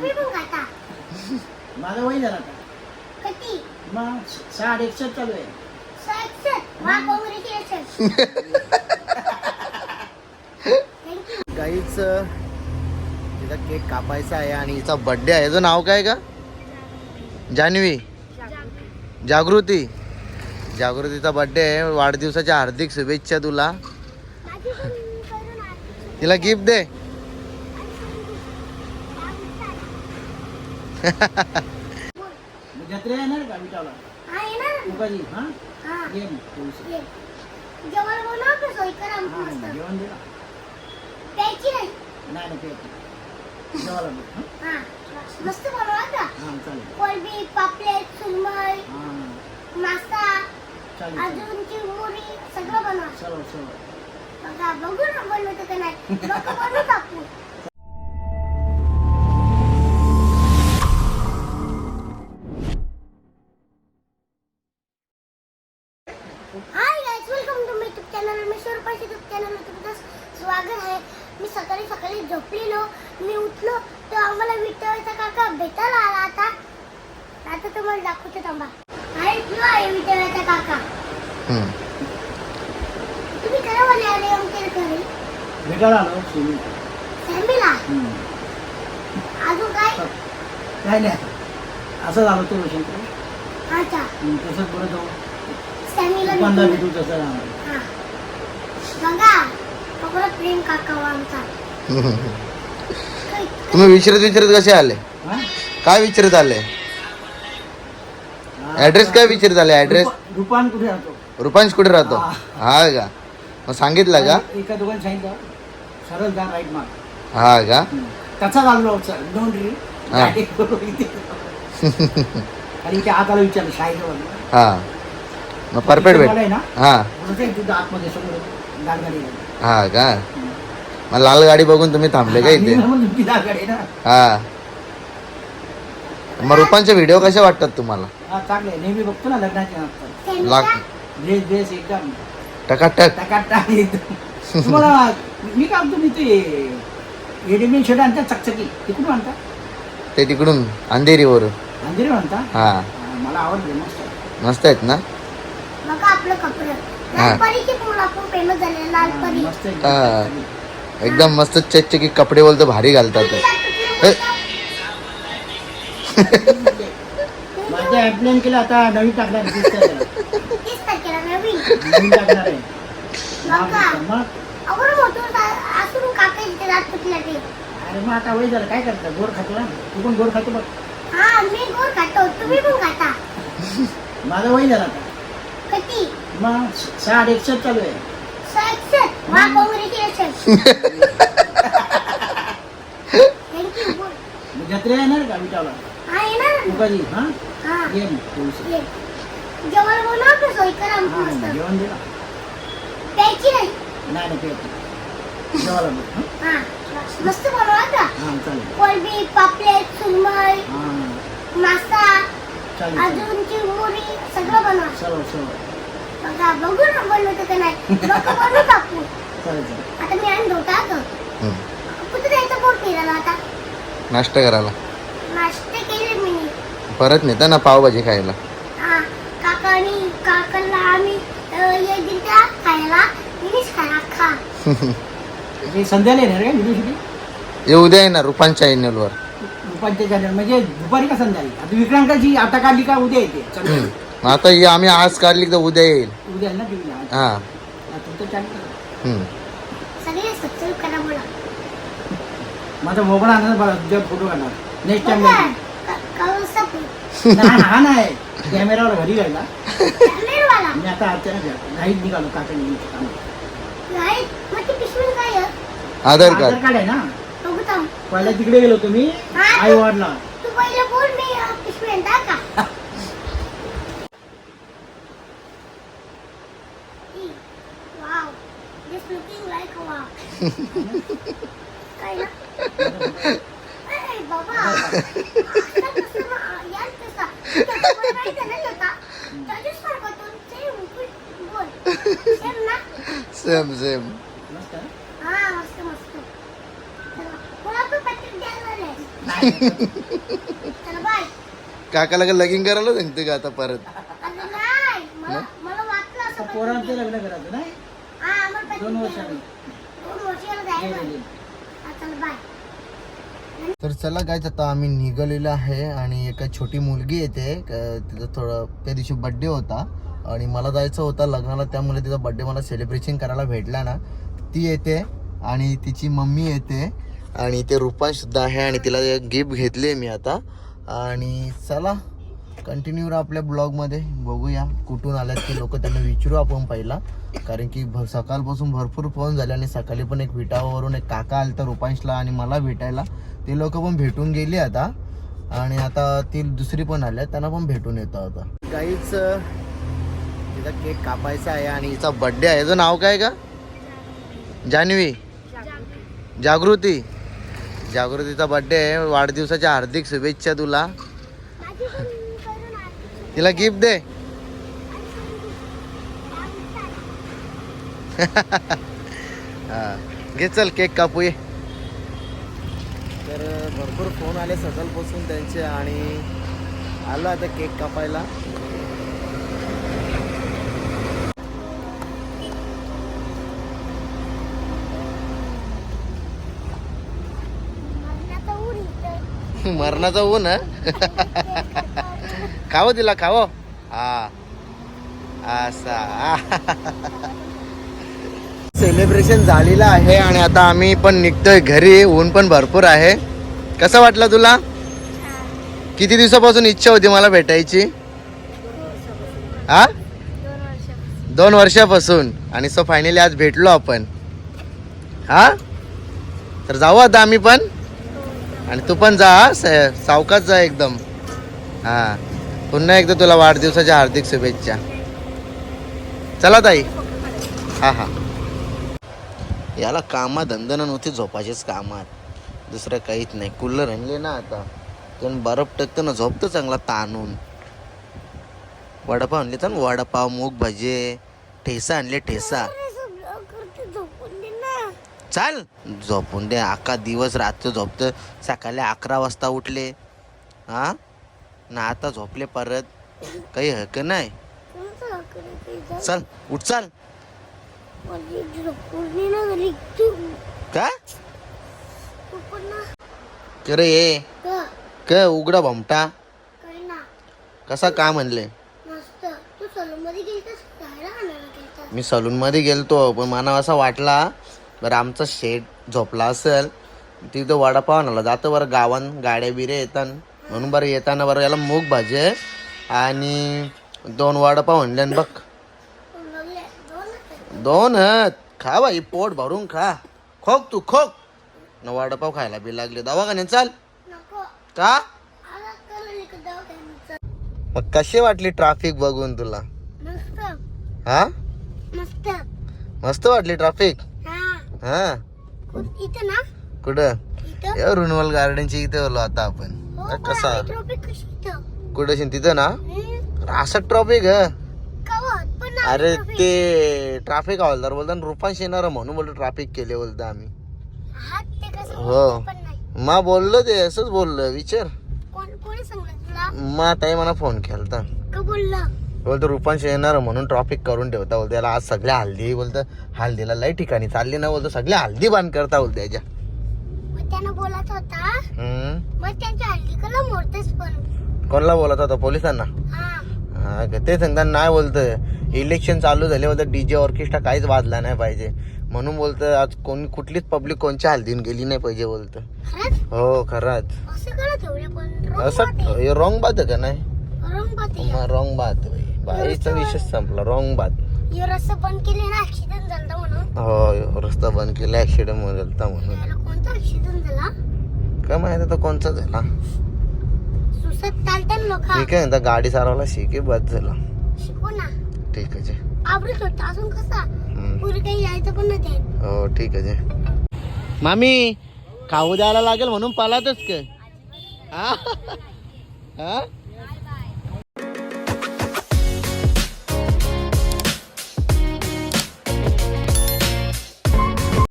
तुम्ही पण खाता माझं वय झालं आता. किती? मग साठ एकसष्ट चालू आहे. सक्षत वा कॉंग्रॅच्युलेशन थँक्यू गाईच तिचा केक कापायचा आहे आणि हिचा बर्थडे आहे. याचं नाव काय का? जान्हवी. जागृती. जागृतीचा बर्थडे आहे. वाढदिवसाच्या हार्दिक शुभेच्छा तुला. माझी पण करून आण. तिला गिफ्ट दे मग जत्रे येणार का विटावला हा येणार. ना? उगाली हा? हा. ये मग थोडीशी. ये. जेवण बनव का सोय करा हा मस्त. जेवण दे ना. प्यायची नाही. नाही नाही पेट जेवायला बघ हा? हा मस्त बनवा का हा चालेल. कोलबी पापलेट सुरमई हा. मासा चालेल चालेल. अजून चिरमुरी सगळं बनवा. सर्व सर्व बघा बघू ना बनवतं का नाही. लोक तुम्हाला दाखवतो थांबा. किंवा आहे विठ्ठलाचा काका. तुम्ही भेटायला आलो फॅमिला हम्म. अजून काय? काय नाही. असं झालं तो शंकर अच्छा. तसंच बरं जाऊ. फॅमिला दुकानदार भेटू तसं राहणार. हा. बघा पकडा प्रेम काका वा आमचा. तुम्ही विचारत विचारत कसे आले? हा? काय विचारत आले? ऍड्रेस काय विचारत आले ऍड्रेस रुपा- रुपान कुठे राहतो? रुपांश कुठे राहतो? हा. का? मग सांगितलं का? एका दुकान सांगितलं. सरळ जा राईट मार्क हा का? त्याचा दोन री हा. इथे. आणि इथे आताला विचारलं शाहीजवळ हा. मग परफेक्ट भेट. ना हा. बोलते तिथं आतमध्ये सगळं गाडगाडी आहे. हा का? मग लाल गाडी बघून तुम्ही थांबले का मी इथे? म्हणून ती गाडगाडी आहे ना. हा. मग रुपांचे व्हिडिओ कसे वाटतात तुम्हाला? हा चांगले. आहे. नेहमी बघतो ना लग्नाचे नंतर. लाग ड्रेस ड्रेस एकदम. टकाटक. टाकाटाक एकदम. तुम्हाला मी काय म्हणतो मी ते रेडीमेड शर्ट आणता चकचकी. तिकडून आणता? ते तिकडून अंधेरीवरून अंधेरी म्हणता हा. हा, मला आवडते मस्त. मस्त आहेत ना? बघा आपलं कपडे. लालपरीचे पण आपण फेमस झाले लालपरी. मस्त आहे. हा. एकदम मस्त चेकचे कपडे बोलतो भारी घालतात. ते. ए, माझ्या ऍप्लेन केलं आता नवीन टाकणार आहे, तीस तारखेला. तीस तारखेला नवीन नवीन टाकणार आहे. मग अगोदर मोठं असून काका इथे जात कुठल्या ते. अरे मग आता वय झालं काय करतं? गोड खातो ना? तू पण गोड खातो बघ. हा मी गोड खातो. तुम्ही पण खाता. माझं वय झालं आता. किती? मग साठ एकसष्ट चालू आहे. सक्षत वा कॉंग्रॅच्युलेशन थँक्यू मग जत्रे येणार का विटावला हा येणार. ना? उगाली हा? हा. ये मग थोडीशी. ये. जेवण बनव का सोय करा हा मस्त जेवण दे ना प्यायची नाही नाही नाही पेट जेवायला बघ हा? हा मस्त बनवा का हा चालेल कोलबी पापलेट सुरमई हा मासा चालेल चालेल अजून चिरमुरी सगळं बनवा सर्व सर्व बघा बघू ना बनवतं का नाही लोक बनवू टाकू चालेल चालेल आता मी आणि धोटा ग हम्म. कुठे जायचं बोट फिरायला आता नाश्ता करायला परत नेता ना पावभाजी खायला. हा काकानी काकाला आम्ही अं, हे दिलता खायला मिनीच खायला खा. हे संध्याला येणार व्हिडिओ हे उद्या येणार रुपांच्या चॅनलवर दुपारच्या चॅनल म्हणजे दुपारी का संध्याकाळी? आता विक्रांकाची आता काढली का उद्या येते? चल. आता ही आम्ही आज काढली तर उद्या येईल. उद्या आहे ना टीव्हीला हा. तुमचं चॅनल हम्म. सगळे सबस्क्राईब करा बोला. माझा मोबाईल आणणार बघा फोटो काढणार. नेक्स्ट टाइम हा नाही कॅमेरावर घरी गेला कॅमेरावाला. मी आता अचानक घाईत निघालो काकाने? आधार आधार कार्ड कार्ड आहे ना. पहिला तिकडे गेलो तुम्ही आई वाढला. This looking like a wow. Same same. हा, काकाला का लगीन करायला सांगते का आता परत? अगं नाही. मला मला वाटलं असं पण पोरांचं लग्न करायचं नाही? हा दोन वर्षांनी दोन वर्षाला जायला हा, चला बाय तर चला काय आता आम्ही निघालेलो आहे आणि एका छोटी मुलगी येते. तिचा थोडं त्या दिवशी बड्डे होता. आणि मला जायचं होतं लग्नाला त्यामुळे तिचा बड्डे मला सेलिब्रेशन करायला भेटला ना. ती येते आणि तिची मम्मी येते. आणि ते रुपांश सुद्धा आहे आणि तिला गिफ्ट घेतले मी आता. आणि चला कंटिन्यू राहा आपल्या ब्लॉगमध्ये बघूया कुठून आल्यात ते लोक. त्यांना विचारू आपण पहिला. कारण की भ- सकाळपासून भरपूर फोन झाले आणि सकाळी पण एक विटावरून एक काका आलं तर रुपांशला आणि मला भेटायला. ते लोक पण भेटून गेले आता. आणि आता ती दुसरी पण आल्या. त्यांना पण भेटून येतो आता. काहीच तिचा केक कापायचा आहे आणि हिचा बड्डे आहे. याचं नाव काय का जान्हवी. जागृती. जागृतीचा बड्डे आहे. वाढदिवसाच्या हार्दिक शुभेच्छा तुला माझी पण करून आली. तिला गिफ्ट दे. हा. घे चल केक कापू ये तर भरपूर फोन आले सकाळपासून त्यांचे आणि आलो आता केक कापायला. मरणाचं ऊन इथं. मरणाचा ऊन हं? खावं तिला खावं हा असा सेलिब्रेशन झालेलं आहे आणि आता आम्ही पण निघतोय घरी. ऊन पण भरपूर आहे. कसं वाटलं तुला? किती दिवसापासून इच्छा होती मला भेटायची? हा दोन वर्ष दोन वर्षापासून. आणि सो फायनली आज भेटलो आपण. हा? तर जाऊ आता आम्ही पण? आणि तू पण जा हा, स- सावकाश जा एकदम. हा. पुन्हा एकदा तुला वाढदिवसाच्या हार्दिक शुभेच्छा. चला ताई. हा हा. याला कामात धंदन नव्हती झोपाचेच कामात. दुसरं काहीच नाही. कूलर आणले ना आता. पण बरफ टाकतं ना झोपतं चांगला ताणून. वडापाव आणले तर वडापाव मूग भजे ठेसा आणले ठेसा. चाल. झोपून दे. अख्खा दिवस रात्र झोपतं सकाळी अकरा वाजता उठले. हां? ना आता झोपले परत. काही हक नाही? चल उठ चाल. का? करे ये क? उघडा भमटा. कसा का म्हणले? मी सलून मध्ये गेलतो पण मला असा वाटला बरं आमचा शेट झोपला असेल तिथं वडापाव आणाला जातं बरं गावान गाड्या बिऱ्या येतात म्हणून बरं येताना बरं याला मूग भाजे आणि दोन वडापाव आणले आणि बघ. दोन आहेत. खा बाई पोट भरून खा. खोक तू खोक. न वडापाव खायला बी लागले. दवाखान्यात चाल. का. मग कशी वाटली ट्राफिक बघून तुला? मस्त हा? मस्त वाटली ट्राफिक हा. हा कुठं- रुनवल गार्डनची इथे आलो आता आपण. कसा कुठं तिथं ना? असं ट्रॉफिक ह अरे ते ट्राफिक हवालदार बोलतात रुपांश येणार म्हणून बोलतो ट्राफिक केले बोलतो आम्ही. हा. बोलतो मा बोललो ते असंच बोललो. विचार. मा ताई मला फोन केलता. बोलतो रुपांश येणार म्हणून ट्रॉफिक करून ठेवता बोलतो. याला आज सगळ्या हल्दी बोलतं. हल्दीला लय ठिकाणी चालली ना बोलतो. सगळ्या हल्दी बांध करता बोलतो याच्या. बोलत होता? त्यांच्या हल्ली कला मोडतेच पण. कोणाला बोलत होता? पोलिसांना? हा. का? ते सांगतात नाही बोलतं इलेक्शन चालू झाले बोलतं डीजे ऑर्केस्ट्रा काहीच वाजला नाही पाहिजे. म्हणून बोलतं आज कोणी कुठलीच पब्लिक कोणच्या हल्दीन गेली नाही पाहिजे बोलतं हो खरंच. असं रॉंग बात आहे. का नाही? रंग बात. बाईचा विषय संपला रॉंग बात. हे रस्ता बंद केले ना ऍक्सिडेंट झाला म्हणून. हो रस्ता बंद केला ऍक्सिडेंट झालता म्हणून. कोणता ऍक्सिडेंट झाला? काय माहिती आता कोणचा झाला? सुसत लोक. ठीक आहे आता गाडी सारवला शिके बस झाला. शिकू ना. ठीक आहे आवडत होता अजून कसा? काही यायचं पण नाही हो ठीक आहे मामी खाऊ द्यायला लागेल म्हणून पालातच काय हा? हा?